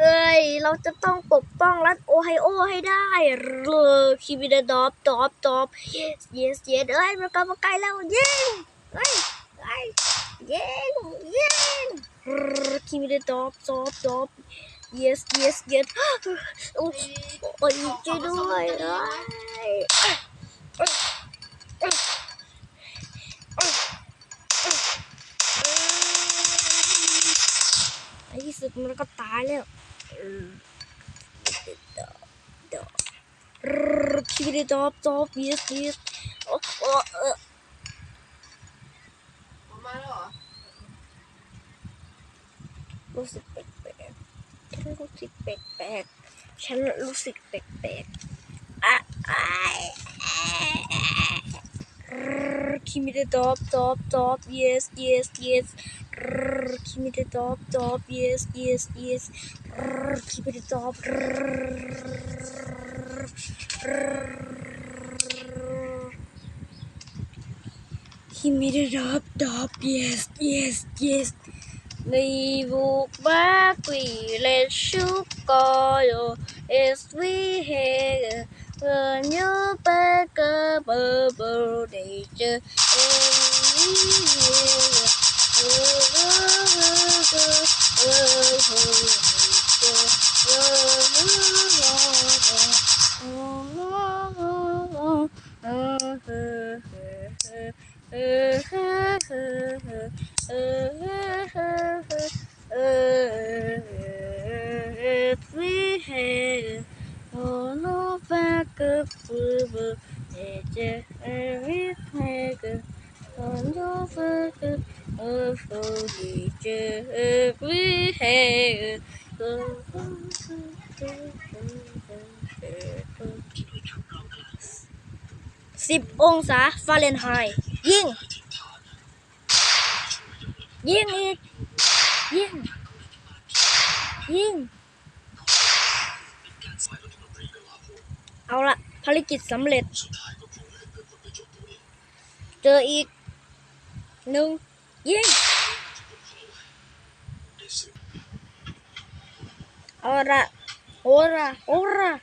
เอ้ย เราจะต้องปกป้องรัฐโอไฮโอให้ได้เลยคิมิดาดอบดอบดอบ yes yes yes เอ้ยมันกำลังใกล้แล้วยิงเอ้ยเอ้ยยิงยิงคิมิดาดอบดอบดอบ yes yes yes โอ้ยโอ้ยช่วยด้วยเอ้ยในที่สุดมันก็ตายแล้ว ดอบดอบคิมิดาดอบดอบ yes yes โอ้โอ้เออมาแล้วเหรอรู้สึกแปลกๆฉันรู้สึกแปลกๆฉันรู้สึกแปลกๆอะอ้า give me the top, top, top, yes, yes, yes. Rrr, give me the top, top, yes, yes, yes. Rrr, give me the top. Give me the top, top, yes, yes, yes. Đi walk back, we let you go. it's we here, nhớ a bubble nature. If we had all of back up, we had. สิบองศาฟาเรนไฮต์ยิง ยิงอีก ยิง ยิง เอาละภารกิจสำเร็จ to eat no. Yeah ora. Ora. Ora.